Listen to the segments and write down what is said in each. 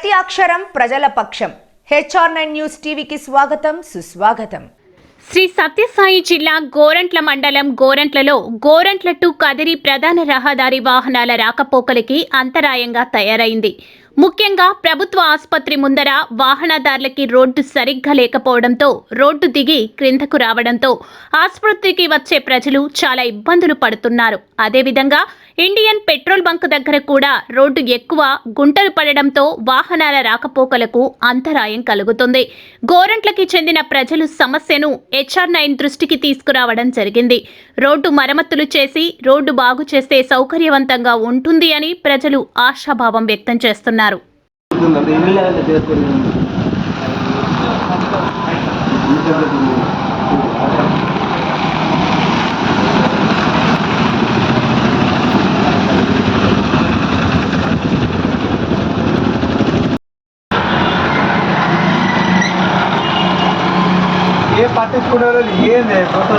ప్రతి అక్షరం ప్రజల పక్షం. హెచ్ఆర్ నైన్ న్యూస్ టీవీకి స్వాగతం సుస్వాగతం. శ్రీ సత్యసాయి జిల్లా గోరంట్ల మండలం గోరంట్లలో గోరంట్ల టు కదిరి ప్రధాన రహదారి వాహనాల రాకపోకలకి అంతరాయంగా తయారైంది. ముఖ్యంగా ప్రభుత్వ ఆసుపత్రి ముందర వాహనదారులకి రోడ్డు సరిగ్గా లేకపోవడంతో రోడ్డు దిగి క్రిందకు రావడంతో ఆసుపత్రికి వచ్చే ప్రజలు చాలా ఇబ్బందులు పడుతున్నారు. అదేవిధంగా ఇండియన్ పెట్రోల్ బంక్ దగ్గర కూడా రోడ్డు ఎక్కువ గుంటలు పడడంతో వాహనాల రాకపోకలకు అంతరాయం కలుగుతుంది. గోరంట్లకి చెందిన ప్రజలు సమస్యను హెచ్ఆర్ నైన్ దృష్టికి తీసుకురావడం జరిగింది. రోడ్డు మరమ్మతులు చేసి రోడ్డు బాగు చేస్తే సౌకర్యవంతంగా ఉంటుంది అని ప్రజలు ఆశాభావం వ్యక్తం చేస్తున్నారు. ఉంటుందంటే ఎన్ని లేదంటే చేసుకొని ఏ పట్టించుకునే వాళ్ళు ఏంది? కొత్త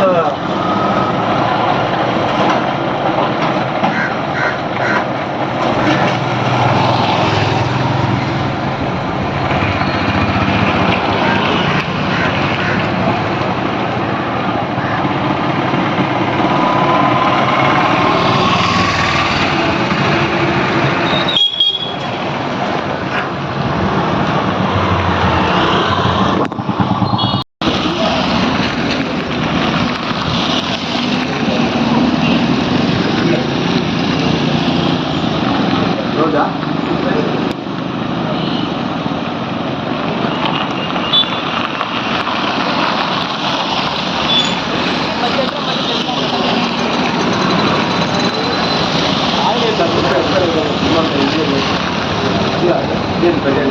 んだ Yeah, didn't forget.